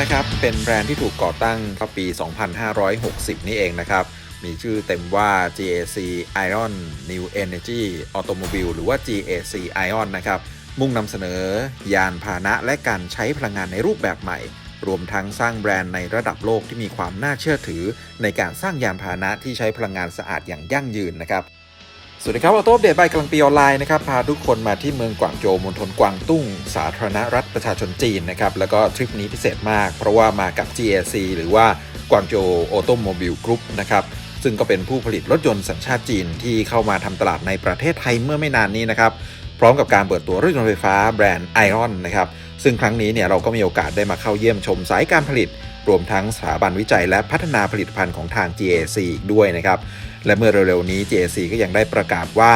นะครับ เป็นแบรนด์ที่ถูกก่อตั้งปี 2560 นี่เองนะครับ มีชื่อเต็มว่า GAC Ion New Energy Automobile หรือว่า GAC Ion นะครับ มุ่งนำเสนอยานพาหนะและการใช้พลังงานในรูปแบบใหม่ รวมทั้งสร้างแบรนด์ในระดับโลกที่มีความน่าเชื่อถือ ในการสร้างยานพาหนะที่ใช้พลังงานสะอาดอย่างยั่งยืนนะครับ สวัสดีครับออโต้เดตใบกลางปีออนไลน์นะครับ พาทุกคนมาที่เมืองกวางโจวมณฑลกวางตุ้ง สาธารณรัฐประชาชนจีนนะครับ แล้วก็ทริปนี้พิเศษมาก เพราะว่ามากับ GAC หรือว่ากวางโจวออโตโมบิลกรุ๊ปนะครับ ซึ่งก็เป็นผู้ผลิตรถยนต์สัญชาติจีนที่เข้ามาทำตลาดในประเทศไทยเมื่อไม่นานนี้นะครับ พร้อมกับการเปิดตัวรถยนต์ไฟฟ้าแบรนด์ไอรอนนะครับ ซึ่งครั้งนี้เนี่ยเราก็มีโอกาสได้มาเข้าเยี่ยมชมสายการผลิต รวมทั้งสถาบันวิจัยและพัฒนาผลิตภัณฑ์ของทาง GAC อีกด้วยนะครับ และเมื่อเร็วๆนี้ GAC ก็ยังได้ประกาศว่า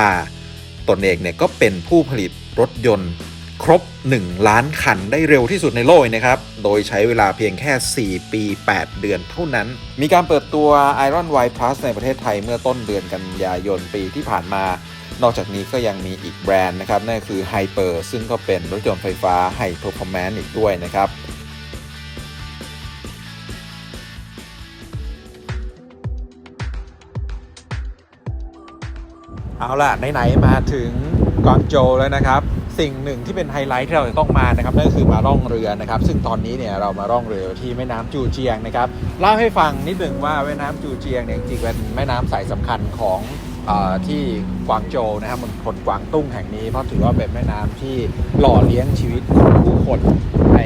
ตนเองเนี่ยก็เป็นผู้ผลิตรถยนต์ ครบ 1 ล้านคันได้เร็วที่สุดในโลกนะครับ โดยใช้เวลาเพียงแค่ 4 ปี 8 เดือนเท่านั้น มีการเปิดตัว Iron Y Plus ในประเทศไทยเมื่อต้นเดือนกันยายนปีที่ผ่านมา นอกจากนี้ก็ยังมีอีกแบรนด์นะครับนั่นคือ Hyper ซึ่งก็เป็นรถยนต์ไฟฟ้า High Performance อีกด้วยนะครับ เอาล่ะไหนๆมาถึงกวางโจแล้วนะครับ สิ่งหนึ่งที่เป็นไฮไลท์ที่เราจะต้องมานะครับนั่นก็คือมาล่องเรือนะครับ ซึ่งตอนนี้เนี่ยเรามาล่องเรือที่แม่น้ำจูเจียงนะครับเล่าให้ฟังนิดหนึ่งว่าแม่น้ำจูเจียงเนี่ยจริงๆเป็นแม่น้ำสายสำคัญของอที่กวางโจนะครับมณฑลกวางตุ้งแห่งนี้เพราะถือว่าเป็นแม่น้ำที่หล่อเลี้ยงชีวิตของผู้คนใน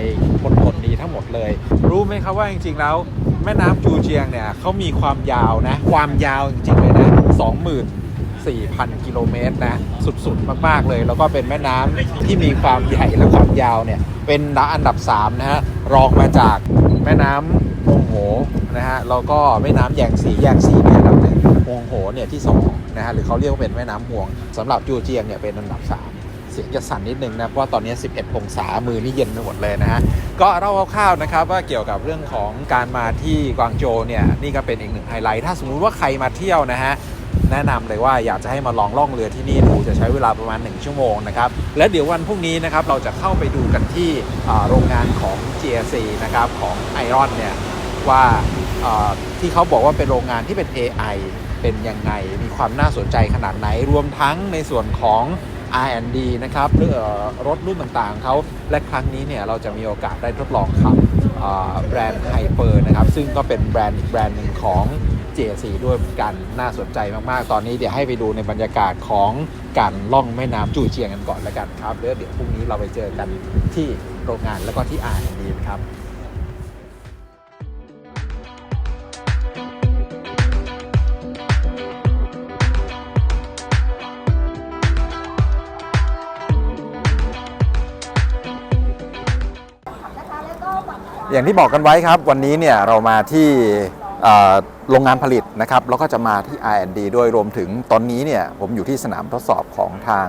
มณฑลนี้ทั้งหมดเลย รู้ไหมครับว่าจริงๆแล้วแม่น้ำจูเจียงเนี่ยเขามีความยาวนะความยาวจริงๆเลยนะ20,000 4,000 กิโลเมตรนะ สุดๆ มากๆเลย แล้วก็เป็นแม่น้ำที่มีความใหญ่และความยาวเนี่ย เป็นอันดับ 3 นะฮะ รองมาจากแม่น้ำมงโหนะฮะ แล้วก็แม่น้ำแยงสีแยงสีเนี่ยอันดับหนึ่งมงโหเนี่ยที่2นะฮะ หรือเขาเรียกว่าเป็นแม่น้ำห่วงสำหรับจูเจียงเนี่ยเป็นอันดับ 3เสียงจะสั่นนิดนึงนะเพราะตอนนี้ 11 องศา มือนี่เย็นไปหมดเลยนะฮะ ก็เล่าคร่าวๆนะครับว่าเกี่ยวกับเรื่องของการมาที่กวางโจเนี่ยนี่ก็เป็นอีกหนึ่งไฮไลท์ ถ้าสมมุติว่าใครมาเที่ยวนะฮะ แนะนำเลยว่าอยากจะให้มาลองล่องเรือที่นี่ดูจะใช้เวลาประมาณ 1 ชั่วโมงนะครับและเดี๋ยววันพรุ่งนี้นะครับเราจะเข้าไปดูกันที่โรงงานของ GSC นะครับของ Iron เนี่ยว่าที่เขาบอกว่าเป็นโรงงานที่เป็น AI เป็นยังไง มีความน่าสนใจขนาดไหน รวมทั้งในส่วนของ R&D นะครับหรือรถรุ่นต่างๆเขาและครั้งนี้เนี่ยเราจะมีโอกาสได้ทดลองขับแบรนด์ไฮเปอร์นะครับ ซึ่งก็เป็นแบรนด์อีกแบรนด์หนึ่งของ JC ด้วยเหมือนกันน่าสนใจมากๆ ตอนนี้เดี๋ยวให้ไปดูในบรรยากาศของการล่องแม่น้ำจูเจียงกันก่อนแล้วกันครับแล้วเดี๋ยวพรุ่งนี้เราไปเจอกันที่โรงงานแล้วก็ที่อ่านดีนครับอย่างที่บอกกันไว้ครับ วันนี้เนี่ยเรามาที่ โรงงานผลิตนะครับแล้วก็จะมาที่ R&D ด้วยรวมถึงตอนนี้เนี่ยผมอยู่ที่สนามทดสอบของทาง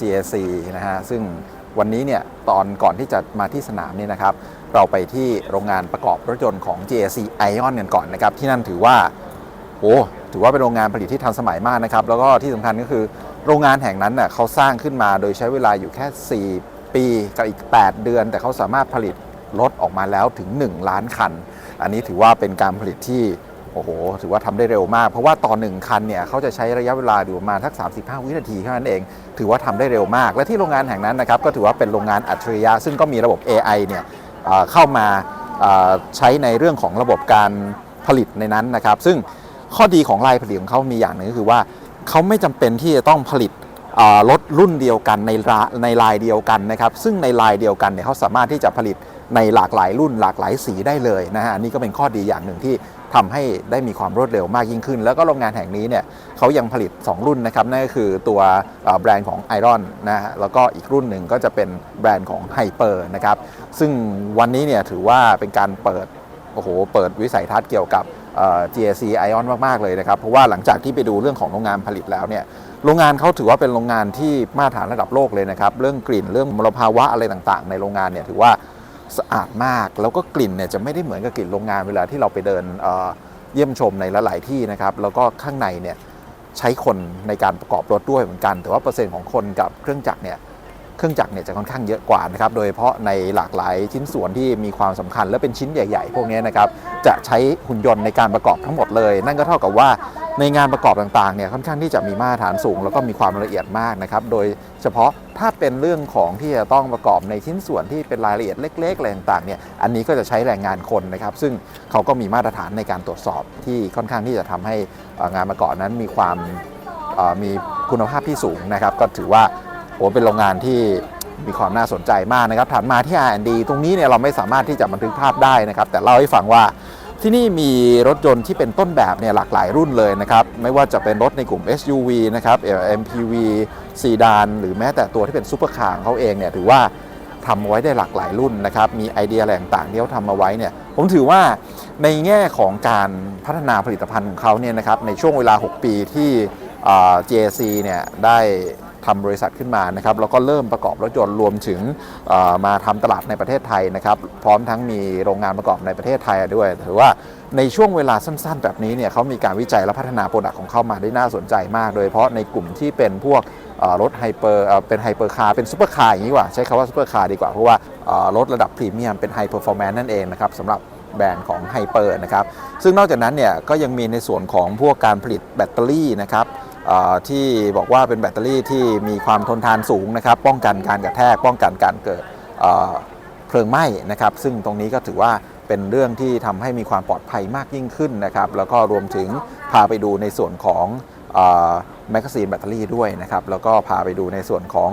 GAC นะฮะซึ่งวันนี้เนี่ยตอนก่อนที่จะมาที่สนามนี่นะครับเราไปที่โรงงานประกอบรถยนต์ของ GAC Ion กันก่อนนะครับที่นั่นถือว่าโอ้ถือว่าเป็นโรงงานผลิตที่ทันสมัยมากนะครับแล้วก็ที่สำคัญก็คือโรงงานแห่งนั้นน่ะเขาสร้างขึ้นมาโดยใช้เวลาอยู่แค่ 4 ปีกับอีก 8 เดือน แต่เขาสามารถผลิตรถออกมาแล้วถึง 1 ล้านคัน อันนี้ถือว่าเป็นการผลิตที่ โอ้โห ถือว่าทำได้เร็วมาก เพราะว่าต่อ1คันเนี่ยเขาจะใช้ระยะเวลาอยู่ประมาณสัก 35 วินาทีเท่านั้นเอง ถือว่าทำได้เร็วมาก และที่โรงงานแห่งนั้นนะครับ ก็ถือว่าเป็นโรงงานอัจฉริยะ ซึ่งก็มีระบบ AI เนี่ยเข้ามาใช้ในเรื่องของระบบการผลิตในนั้นนะครับ ซึ่งข้อดีของลายผลิตของเขามีอย่างหนึ่งก็คือว่าเขาไม่จำเป็นที่จะต้องผลิตรถรุ่นเดียวกันในราในลายเดียวกันนะครับ ซึ่งในลายเดียวกันเนี่ยเขาสามารถที่จะผลิตในหลากหลายรุ่นหลากหลายสีได้เลยนะฮะอันนี้ก็เป็นข้อดีอย่างหนึ่งที่ ทำให้ได้มีความรวดเร็วมากยิ่งขึ้น แล้วก็โรงงานแห่งนี้เนี่ยเขายังผลิต 2 รุ่นนะครับนั่นก็คือตัวแบรนด์ของ Iron นะฮะแล้วก็อีกรุ่นหนึ่งก็จะเป็นแบรนด์ของ Hyper นะครับซึ่งวันนี้เนี่ยถือว่าเป็นการเปิดโอ้โหเปิดวิสัยทัศน์เกี่ยวกับเอ่อ GAC Ion มาก ๆ เลยนะครับ เพราะว่าหลังจากที่ไปดูเรื่องของโรงงานผลิตแล้วเนี่ยโรงงานเขาถือว่าเป็นโรงงานที่มาตรฐานระดับโลกเลยนะครับ เรื่องกลิ่นเรื่องมลภาวะอะไรต่างๆ ในโรงงานเนี่ยถือว่า สะอาดมาก แล้วก็กลิ่นเนี่ยจะไม่ได้เหมือนกับกลิ่นโรงงานเวลาที่เราไปเดินเยี่ยมชมในหลายๆที่นะครับแล้วก็ข้างในเนี่ยใช้คนในการประกอบรถด้วยเหมือนกัน แต่ว่าเปอร์เซ็นต์ของคนกับเครื่องจักรเนี่ย เครื่องจักรเนี่ยจะค่อนข้างเยอะกว่านะครับ โดยเฉพาะในหลากหลายชิ้นส่วนที่มีความสำคัญและเป็นชิ้นใหญ่ ๆ พวกนี้นะครับ จะใช้หุ่นยนต์ในการประกอบทั้งหมดเลย นั่นก็เท่ากับว่าในงานประกอบต่างๆเนี่ยค่อนข้างที่จะมีมาตรฐานสูง แล้วก็มีความละเอียดมากนะครับ โดยเฉพาะถ้าเป็นเรื่องของที่จะต้องประกอบในชิ้นส่วนที่เป็นรายละเอียดเล็กๆอะไรต่างๆเนี่ย อันนี้ก็จะใช้แรงงานคนนะครับ ซึ่งเขาก็มีมาตรฐานในการตรวจสอบที่ค่อนข้างที่จะทำให้งานประกอบนั้นมีความมีคุณภาพที่สูงนะครับ ก็ถือว่า โอ้เป็นโรงงานที่มีความน่าสนใจมากนะครับถัดมาที่ R&D ตรงนี้เนี่ยเราไม่สามารถที่จะบันทึกภาพได้นะครับ แต่เล่าให้ฟังว่าที่นี่มีรถยนต์ที่เป็นต้นแบบเนี่ยหลากหลายรุ่นเลยนะครับ ไม่ว่าจะเป็นรถในกลุ่ม SUV นะครับ MPV ซีดาน หรือแม้แต่ตัวที่เป็นซูเปอร์คาร์ของเขาเองเนี่ยถือว่าทำไว้ได้หลากหลายรุ่นนะครับ มีไอเดียอะไรต่างๆที่เขาทำมาไว้เนี่ย ผมถือว่าในแง่ของการพัฒนาผลิตภัณฑ์ของเขาเนี่ยนะครับในช่วงเวลา 6 ปีที่ JAC เนี่ยได้ ทำบริษัทขึ้นมานะครับแล้วก็เริ่มประกอบรถยนต์รวมถึงมาทำตลาดในประเทศไทยนะครับพร้อมทั้งมีโรงงานประกอบในประเทศไทยด้วยถือว่าในช่วงเวลาสั้นๆ แบบนี้เนี่ยเขามีการวิจัยและพัฒนาโปรดักต์ของเข้ามาได้น่าสนใจมาก โดยเฉพาะในกลุ่มที่เป็นพวกรถไฮเปอร์เป็นไฮเปอร์คาร์เป็นซูเปอร์คาร์อย่างนี้ว่า ใช้คำว่าซูเปอร์คาร์ดีกว่า เพราะว่ารถระดับพรีเมียมเป็นไฮเปอร์ฟอร์แมนซ์นั่นเองนะครับสำหรับแบรนด์ของไฮเปอร์นะครับซึ่งนอกจากนั้นเนี่ยก็ยังมีในส่วนของพวกการผลิตแบตเตอรี่นะครับ ที่บอกว่าเป็นแบตเตอรี่ที่มีความทนทานสูงนะครับ ป้องกันการกระแทก ป้องกันการเกิดเพลิงไหม้นะครับ ซึ่งตรงนี้ก็ถือว่าเป็นเรื่องที่ทำให้มีความปลอดภัยมากยิ่งขึ้นนะครับ แล้วก็รวมถึงพาไปดูในส่วนของแมกกาซีนแบตเตอรี่ด้วยนะครับ แล้วก็พาไปดูในส่วนของ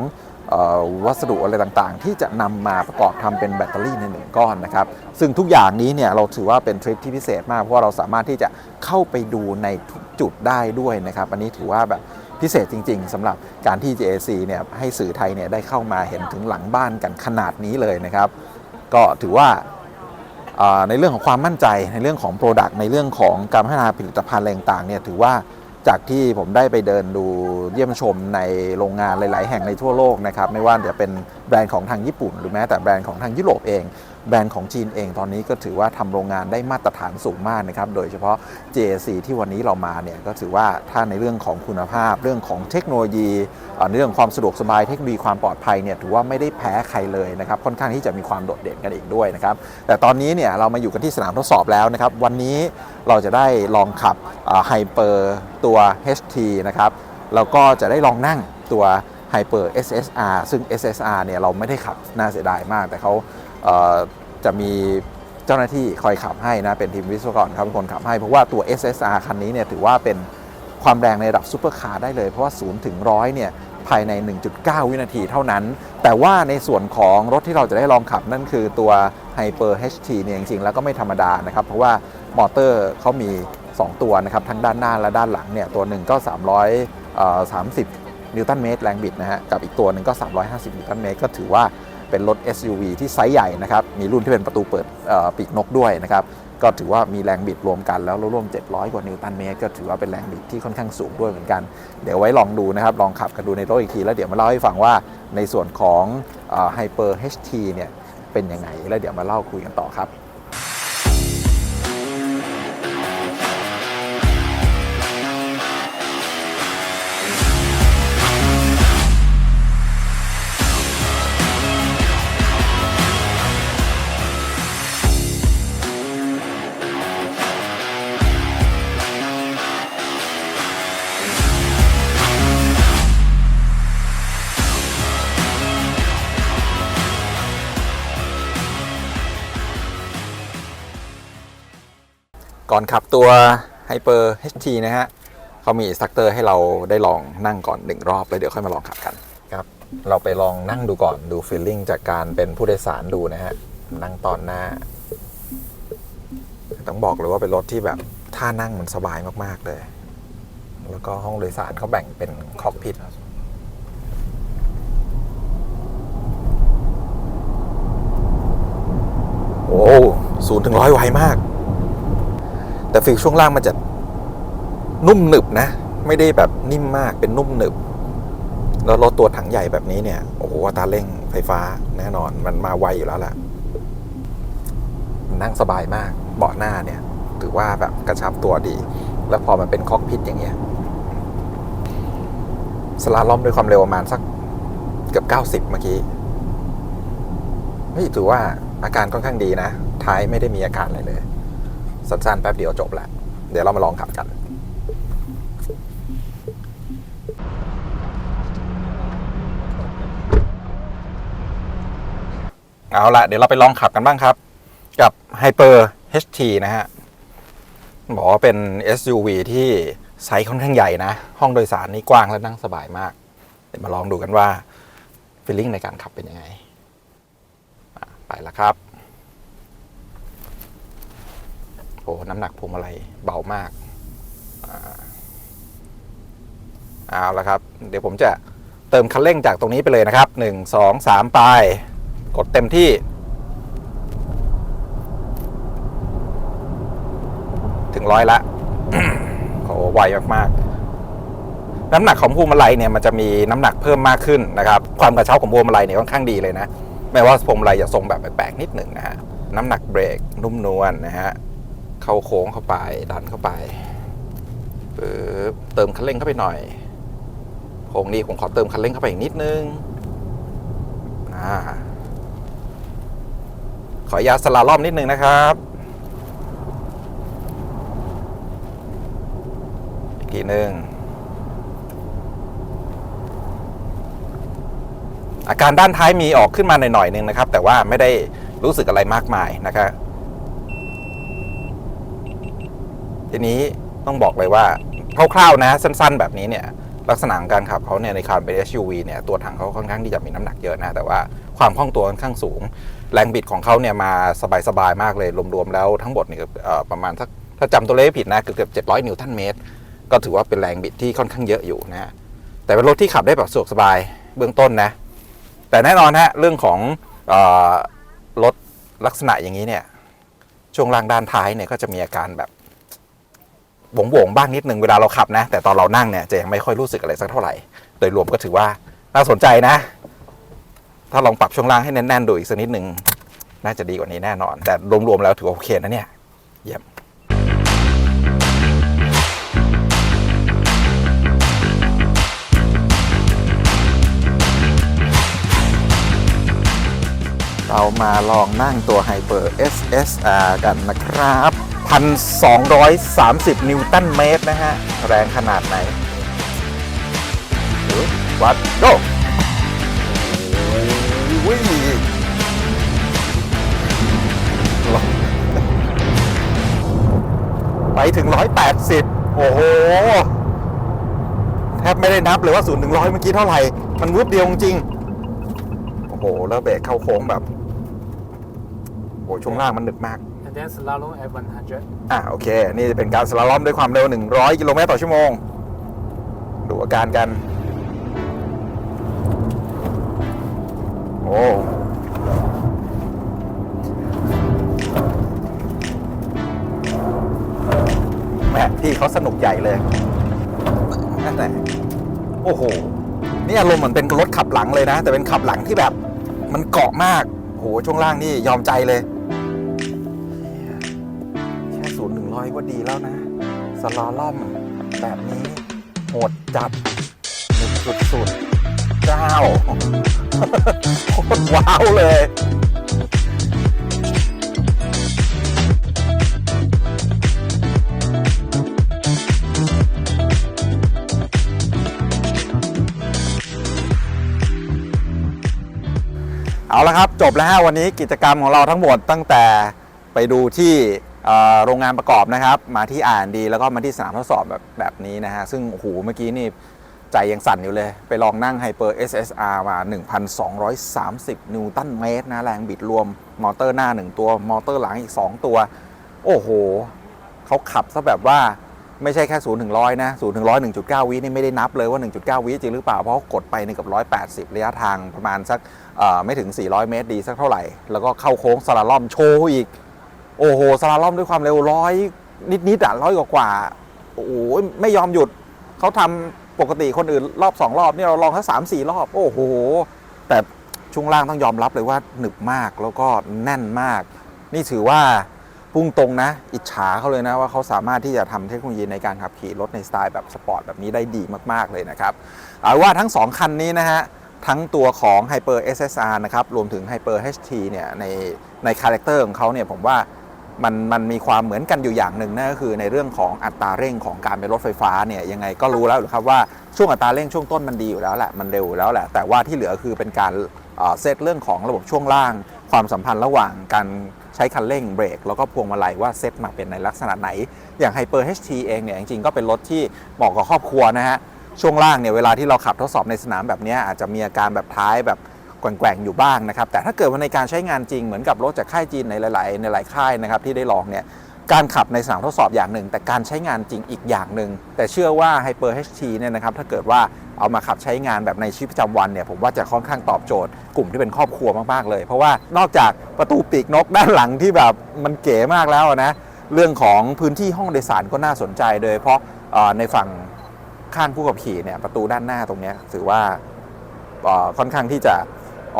วัสดุอะไรต่างๆ ที่จะนำมาประกอบทำเป็นแบตเตอรี่ในหนึ่งก้อนนะครับ ซึ่งทุกอย่างนี้เนี่ยเราถือว่าเป็นทริคที่พิเศษมากเพราะว่าเราสามารถที่จะเข้าไปดูในทุกจุดได้ด้วยนะครับ อันนี้ถือว่าแบบพิเศษจริง ๆสำหรับการที่ JAC เนี่ยให้สื่อไทยเนี่ยได้เข้ามาเห็นถึงหลังบ้านกันขนาดนี้เลยนะครับ ก็ถือว่าอ่าในเรื่องของความมั่นใจในเรื่องของ Product ในเรื่องของการพัฒนาผลิตภัณฑ์อะไรต่างๆเนี่ยถือว่า จากที่ผมได้ไปเดินดูเยี่ยมชมในโรงงานหลาย ๆ แห่งในทั่วโลกนะครับ ไม่ว่าจะเป็นแบรนด์ของทางญี่ปุ่น หรือแม้แต่แบรนด์ของทางยุโรปเองแบรนด์ของจีนเองตอนนี้ก็ถือว่าทำโรงงานได้มาตรฐานสูงมากนะครับ โดยเฉพาะ JAC ที่วันนี้เรามาเนี่ยก็ถือว่าถ้าในเรื่องของคุณภาพ เรื่องของเทคโนโลยีเรื่องความสะดวกสบายเทคโนโลยีความปลอดภัยเนี่ยถือว่าไม่ได้แพ้ใครเลยนะครับค่อนข้างที่จะมีความโดดเด่นกันอีกด้วยนะครับแต่ตอนนี้เนี่ยเรามาอยู่กันที่สนามทดสอบแล้วนะครับวันนี้เราจะได้ลองขับไฮเปอร์ตัว HT นะครับแล้วก็จะได้ลองนั่งตัว Hyper SSR ซึ่ง SSR เนี่ยเราไม่ได้ขับน่าเสียดายมาก แต่เขา จะมีเจ้าหน้าที่คอยขับให้นะ เป็นทีมวิศวกรครับเป็นคนขับให้ เพราะว่าตัว SSR คันนี้เนี่ยถือว่าเป็นความแรงในระดับซูเปอร์คาร์ได้เลย เพราะว่า0ถึง100เนี่ยภายใน 1.9 วินาทีเท่านั้น แต่ว่าในส่วนของรถที่เราจะได้ลองขับนั่นคือตัว Hyper HT เนี่ยจริงๆ แล้วก็ไม่ธรรมดานะครับ เพราะว่ามอเตอร์เขามี 2 ตัวนะครับ ทั้งด้านหน้าและด้านหลังเนี่ย ตัวหนึ่งก็ 330 นิวตันเมตรแรงบิดนะฮะ กับอีกตัวหนึ่งก็ 350 นิวตันเมตร ก็ถือว่า เป็นรถ SUV ที่ไซส์ใหญ่นะครับ มีรุ่นที่เป็นประตูเปิดปีกนกด้วยนะครับ ก็ถือว่ามีแรงบิดรวมกันแล้วรวม 700 กว่านิวตันเมตร ก็ถือว่าเป็นแรงบิดที่ค่อนข้างสูงด้วยเหมือนกัน เดี๋ยวไว้ลองดูนะครับ ลองขับกันดูในรถอีกทีแล้วเดี๋ยวมาเล่าให้ฟังว่าในส่วนของไฮเปอร์ HT เนี่ยเป็นยังไง แล้วเดี๋ยวมาเล่าคุยกันต่อครับ ก่อนขับตัว Hyper HT นะฮะเขามีสตัคเตอร์ให้เราได้ลองนั่งก่อนหนึ่งรอบแล้วเดี๋ยวค่อยมาลองขับกันครับ เราไปลองนั่งดูก่อนดูฟีลลิ่งจากการเป็นผู้โดยสารดูนะฮะ นั่งตอนหน้า ต้องบอกเลยว่าเป็นรถที่แบบท่านั่งมันสบายมาก ๆ เลย แล้วก็ห้องโดยสารเขาแบ่งเป็นคอกพิทโอ้ศูนย์ถึงร้อยไวมาก แต่ฟิลช่วงล่างมันจะนุ่มหนึบนะ ไม่ได้แบบนิ่มมากเป็นนุ่มหนึบ แล้วรถตัวถังใหญ่แบบนี้เนี่ยโอ้โหตาเร่งไฟฟ้าแน่นอนมันมาไวอยู่แล้วแหละนั่งสบายมากเบาะหน้าเนี่ย ถือว่าแบบกระชับตัวดี แล้วพอมันเป็นคอกพิทอย่างเงี้ยสลาล่อมด้วยความเร็วประมาณสักเกือบ 90 เมื่อกี้เฮ้ยถือว่าอาการค่อนข้างดีนะ ท้ายไม่ได้มีอาการอะไรเลย สั้นๆแป๊บเดียวจบแล้วเดี๋ยวเรามาลองขับกันเอาละเดี๋ยวเราไปลองขับกันบ้างครับ กับ Hyper HT นะฮะบอกว่าเป็น SUV ที่ไซส์ค่อนข้างใหญ่นะ ห้องโดยสารนี่กว้างและนั่งสบายมาก เดี๋ยวมาลองดูกันว่าฟีลลิ่งในการขับเป็นยังไง ไปล้วครับ โอ้น้ำหนักพวงมาลัยเบามากเอาละครับ เดี๋ยวผมจะเติมคันเร่งจากตรงนี้ไปเลยนะครับ 1 2 3 ไป กดเต็มที่ ถึงร้อยละโอ้ไวมากๆ น้ำหนักของพวงมาลัยเนี่ยมันจะมีน้ำหนักเพิ่มมากขึ้นนะครับ ความกระเช้าของพวงมาลัยเนี่ยค่อนข้างดีเลยนะ แม้ว่าพวงมาลัยจะทรงแบบแปลกๆนิดหนึ่งนะฮะ น้ำหนักเบรกนุ่มนวลนะฮะ เข้าโค้งเข้าไปดันเข้าไปปึ๊บเติมคันเร่งเข้าไปหน่อยโค้งนี้ผมขอเติมคันเร่งเข้าไปอีกนิดนึงอ่าขออนุญาสลาล่อมนิดนึงนะครับอีกทีหนึ่งอาการด้านท้ายมีออกขึ้นมาหน่อยๆหนึ่งนะครับ แต่ว่าไม่ได้รู้สึกอะไรมากมายนะครับ ทีนี้ต้องบอกเลยว่าคร่าวๆนะสั้นๆ แบบนี้เนี่ยลักษณะของการขับเขาเนี่ยในความเป็น SUV เนี่ยตัวถังเขาค่อนข้างที่จะมีน้ำหนักเยอะนะแต่ว่าความคล่องตัวค่อนข้างสูง แรงบิดของเขาเนี่ยมาสบายๆมากเลยรวมๆแล้วทั้งหมดเนี่ยเอ่อประมาณสักถ้าจำตัวเลขผิดนะเกือบๆ700 นิวตันเมตร ก็ถือว่าเป็นแรงบิดที่ค่อนข้างเยอะอยู่นะแต่เป็นรถที่ขับได้แบบสะดวกสบายเบื้องต้นนะแต่แน่นอนฮะเรื่องของรถลักษณะอย่างนี้เนี่ยช่วงล่างด้านท้ายเนี่ยก็จะมีอาการแบบ หวงหวงๆบ้างนิดนึงเวลาเราขับนะ แต่ตอนเรานั่งเนี่ยจะยังไม่ค่อยรู้สึกอะไรสักเท่าไหร่ โดยรวมก็ถือว่าน่าสนใจนะ ถ้าลองปรับช่วงล่างให้แน่นๆดูอีกสักนิดหนึ่งน่าจะดีกว่านี้แน่นอน แต่รวมๆแล้วถือโอเคนะเนี่ยเยี่ยมเรามาลองนั่งตัว Hyper SSR กันนะครับ 1,230 นิวตันเมตรนะฮะ แรงขนาดไหน วัดโ o วิ่งไปถึง 180 โอ้โห แทบไม่ได้นับเลยว่า0ูนย์ถึงร้อยเมื่อกี้เท่าไหร่ มันวุบเดียวจริง โอ้โห แล้วเบรกเข้าโค้งแบบ โอ้ช่วงล่างมันหนึบมาก and then slalom at 100อะโอเค นี่จะเป็นการสลาลอมด้วยความเร็ว 100 กิโลเมตรต่อชั่วโมง ดูอาการกัน โอ้แหมพี่เขาสนุกใหญ่เลยนั่นแหละโอ้โห นี่อารมณ์เหมือนเป็นรถขับหลังเลยนะ แต่เป็นขับหลังที่แบบ มันเกาะมากโอ้โหช่วงล่างนี่ยอมใจเลย ศูนย์หนึ่งร้อดีแล้วนะ สลาล่อมแบบนี้ โหดจัดหนึบสุดๆเจ้าโคตรว้าวเลยเอาละครับ จบแล้วฮะวันนี้กิจกรรมของเราทั้งหมดตั้งแต่ไปดูที่ โรงงานประกอบนะครับ มาที่อ่านดีแล้วก็มาที่สนามทดสอบแบบแบบนี้นะฮะ ซึ่งโอ้โหเมื่อกี้นี่ใจยังสั่นอยู่เลย ไปลองนั่ง Hyper SSR มา 1,230 นิวตันเมตรนะแรงบิดรวมมอเตอร์หน้า 1 ตัว มอเตอร์หลังอีก 2 ตัว โอ้โห เขาขับซะแบบว่าไม่ใช่แค่0ูนย์ถึงร้อยนะ0ูนย์ถึงร้อยหนึ่งจุดเก้าวินี่ไม่ได้นับเลยว่า 1.9 วิจริงหรือเปล่า เพราะกดไปในกับ180ระยะทางประมาณสักไม่ถึง 400 เมตรดีสักเท่าไหร่ แล้วก็เข้าโค้งสลาล่อมโชว์อีก โอ้โหสลาล่อมด้วยความเร็วร้อยนิดๆอะร้อยกว่าๆโอ้โหไม่ยอมหยุดเขาทำปกติคนอื่นรอบ2รอบนี่เราลองแค่สามสี่รอบ โอ้โห แต่ช่วงล่างต้องยอมรับเลยว่าหนึบมากแล้วก็แน่นมาก นี่ถือว่าพุ่งตรงนะ อิจฉาเขาเลยนะว่าเขาสามารถที่จะทำเทคโนโลยีในการขับขี่รถในสไตล์แบบสปอร์ตแบบนี้ได้ดีมากๆเลยนะครับเอาว่าทั้ง 2 คันนี้นะฮะ ทั้งตัวของ Hyper SSR นะครับ รวมถึง Hyper HT เนี่ยในในคาแรคเตอร์ของเขาเนี่ยผมว่า มันมันมีความเหมือนกันอยู่อย่างหนึ่งนั่นก็คือในเรื่องของอัตราเร่งของการเป็นรถไฟฟ้าเนี่ยยังไงก็รู้แล้วหรือครับว่าช่วงอัตราเร่งช่วงต้นมันดีอยู่แล้วแหละมันเร็วแล้วแหละแต่ว่าที่เหลือคือเป็นการเซตเรื่องของระบบช่วงล่าง ความสัมพันธ์ระหว่างการใช้คันเร่งเบรกแล้วก็พวงมาลัยว่าเซตมาเป็นในลักษณะไหน อย่าง Hyper HT เองเนี่ยจริงๆก็เป็นรถที่เหมาะกับครอบครัวนะฮะช่วงล่างเนี่ยเวลาที่เราขับทดสอบในสนามแบบนี้อาจจะมีอาการแบบท้ายแบบ แกว่งๆอยู่บ้างนะครับ แต่ถ้าเกิดว่าในการใช้งานจริงเหมือนกับรถจากค่ายจีนในหลายๆในหลายค่ายนะครับที่ได้ลองเนี่ยการขับในสนามทดสอบอย่างหนึ่ง แต่การใช้งานจริงอีกอย่างหนึ่ง แต่เชื่อว่า Hyper HT เนี่ยนะครับถ้าเกิดว่าเอามาขับใช้งานแบบในชีวิตประจำวันเนี่ยผมว่าจะค่อนข้างตอบโจทย์กลุ่มที่เป็นครอบครัวมากๆเลย เพราะว่านอกจากประตูปีกนกด้านหลังที่แบบมันเก๋มากแล้วนะเรื่องของพื้นที่ห้องโดยสารก็น่าสนใจโดยเฉพาะเอ่อในฝั่งข้างผู้ขับขี่เนี่ยประตูด้านหน้าตรงเนี้ยถือว่าค่อนข้างที่จะ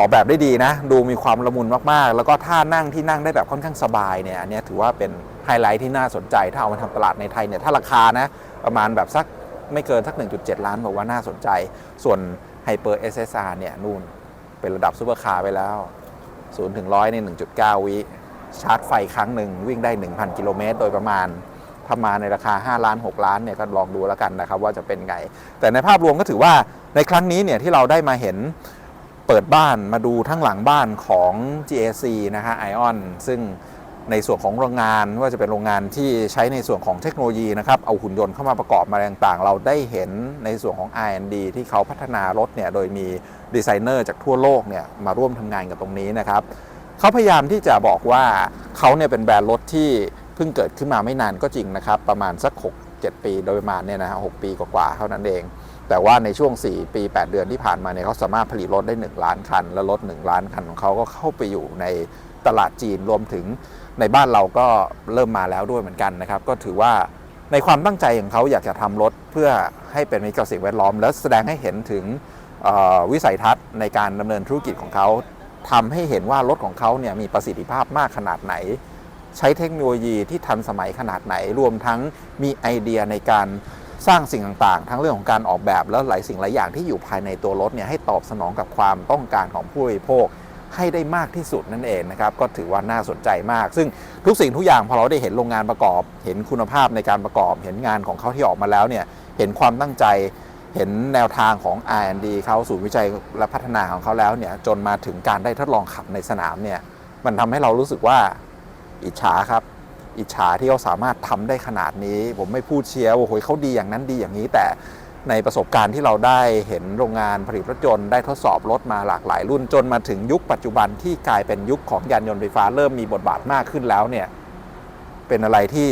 ออกแบบได้ดีนะ ดูมีความละมุนมากๆ แล้วก็ท่านั่งที่นั่งได้แบบค่อนข้างสบายเนี่ยอันนี้ถือว่าเป็นไฮไลท์ที่น่าสนใจ ถ้าเอามาทำตลาดในไทยเนี่ยถ้าราคานะประมาณแบบสักไม่เกินสัก 1.7 ล้านบอกว่าน่าสนใจ ส่วน Hyper SSR เนี่ยนู่นเป็นระดับซูเปอร์คาร์ไปแล้ว0ถึง100 ใน 1.9 วิชาร์จไฟครั้งหนึ่งวิ่งได้ 1,000 กิโลเมตรโดยประมาณถ้ามาในราคา 5 ล้าน 6 ล้านเนี่ยก็ลองดูแล้วกันนะครับว่าจะเป็นไง แต่ในภาพรวมก็ถือว่าในครั้งนี้เนี่ยที่เราได้มาเห็น เปิดบ้านมาดูทั้งหลังบ้านของ GAC นะฮะ ION ซึ่งในส่วนของโรงงานว่าจะเป็นโรงงานที่ใช้ในส่วนของเทคโนโลยีนะครับเอาหุ่นยนต์เข้ามาประกอบมาต่างๆ เราได้เห็นในส่วนของ R&D ที่เขาพัฒนารถเนี่ยโดยมีดีไซเนอร์จากทั่วโลกเนี่ยมาร่วมทำงานกับตรงนี้นะครับเขาพยายามที่จะบอกว่าเขาเนี่ยเป็นแบรนด์รถที่เพิ่งเกิดขึ้นมาไม่นานก็จริงนะครับประมาณสัก 6 7 ปีโดยประมาณเนี่ยนะฮะ6ปีกว่าๆเท่านั้นเอง แต่ว่าในช่วง 4 ปี 8 เดือนที่ผ่านมาเนี่ยเขาสามารถผลิตรถได้ 1 ล้านคัน และรถ 1 ล้านคันของเขาก็เข้าไปอยู่ในตลาดจีนรวมถึงในบ้านเราก็เริ่มมาแล้วด้วยเหมือนกันนะครับ ก็ถือว่าในความตั้งใจของเขาอยากจะทำรถเพื่อให้เป็นมิตรกับสิ่งแวดล้อม แล้วแสดงให้เห็นถึงวิสัยทัศน์ในการดำเนินธุรกิจของเขาทำให้เห็นว่ารถของเขาเนี่ยมีประสิทธิภาพมากขนาดไหน ใช้เทคโนโลยีที่ทันสมัยขนาดไหนรวมทั้งมีไอเดียในการ สร้างสิ่งต่างๆ ทั้งเรื่องของการออกแบบแล้วหลายสิ่งหลายอย่างที่อยู่ภายในตัวรถเนี่ยให้ตอบสนองกับความต้องการของผู้บริโภคให้ได้มากที่สุดนั่นเองนะครับก็ถือว่าน่าสนใจมาก ซึ่งทุกสิ่งทุกอย่างพอเราได้เห็นโรงงานประกอบ เห็นคุณภาพในการประกอบ เห็นงานของเขาที่ออกมาแล้วเนี่ยเห็นความตั้งใจ เห็นแนวทางของ R&D เขาศูนย์วิจัยและพัฒนาของเขาแล้วเนี่ยจนมาถึงการได้ทดลองขับในสนามเนี่ยมันทำให้เรารู้สึกว่าอิจฉาครับ อิจฉาที่เขาสามารถทำได้ขนาดนี้ ผมไม่พูดเชียร์ว่าโอ้ยเขาดีอย่างนั้นดีอย่างนี้ แต่ในประสบการณ์ที่เราได้เห็นโรงงานผลิตรถยนต์ได้ทดสอบรถมาหลากหลายรุ่นจนมาถึงยุคปัจจุบันที่กลายเป็นยุคของยานยนต์ไฟฟ้าเริ่มมีบทบาทมากขึ้นแล้วเนี่ยเป็นอะไรที่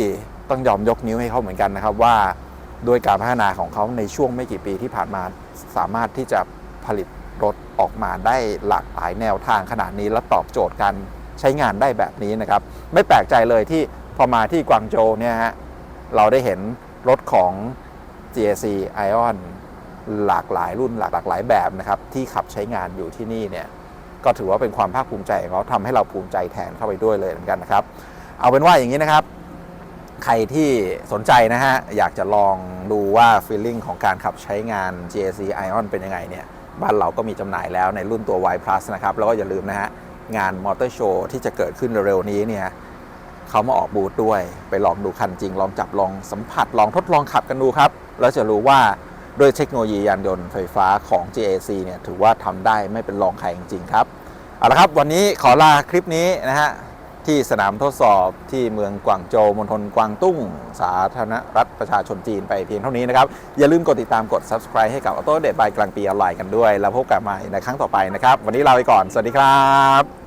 ต้องยอมยกนิ้วให้เขาเหมือนกันนะครับว่าด้วยการพัฒนาของเขาในช่วงไม่กี่ปีที่ผ่านมาสามารถที่จะผลิตรถออกมาได้หลากหลายแนวทางขนาดนี้และตอบโจทย์การใช้งานได้แบบนี้นะครับ ไม่แปลกใจเลยที่ พอมาที่กวางโจวเนี่ยฮะเราได้เห็นรถของ GAC Ion หลากหลายรุ่นหลากหลายแบบนะครับที่ขับใช้งานอยู่ที่นี่เนี่ยก็ถือว่าเป็นความภาคภูมิใจของเขาทำให้เราภูมิใจแทนเข้าไปด้วยเลยเหมือนกันนะครับ เอาเป็นว่าอย่างนี้นะครับ ใครที่สนใจนะฮะอยากจะลองดูว่าฟีลลิ่งของการขับใช้งาน GAC Ion เป็นยังไงเนี่ยบ้านเราก็มีจำหน่ายแล้วในรุ่นตัว Y Plus นะครับแล้วก็อย่าลืมนะฮะงานมอเตอร์โชว์ที่จะเกิดขึ้นเร็วๆนี้เนี่ย เขามาออกบูธด้วย ไปลองดูคันจริง ลองจับลองสัมผัสลองทดลองขับกันดูครับ แล้วจะรู้ว่าด้วยเทคโนโลยียานยนต์ไฟฟ้าของ GAC เนี่ยถือว่าทำได้ไม่เป็นรองใครจริงๆครับเอาละครับวันนี้ขอลาคลิปนี้นะฮะที่สนามทดสอบที่เมืองกวางโจวมณฑลกวางตุ้ง สาธารณรัฐประชาชนจีนไปเพียงเท่านี้นะครับ อย่าลืมกดติดตามกด subscribe ให้กับ Auto Date by กลางปีออนไลน์กันด้วย แล้วพบกันใหม่ในครั้งต่อไปนะครับ วันนี้ลาไปก่อน สวัสดีครับ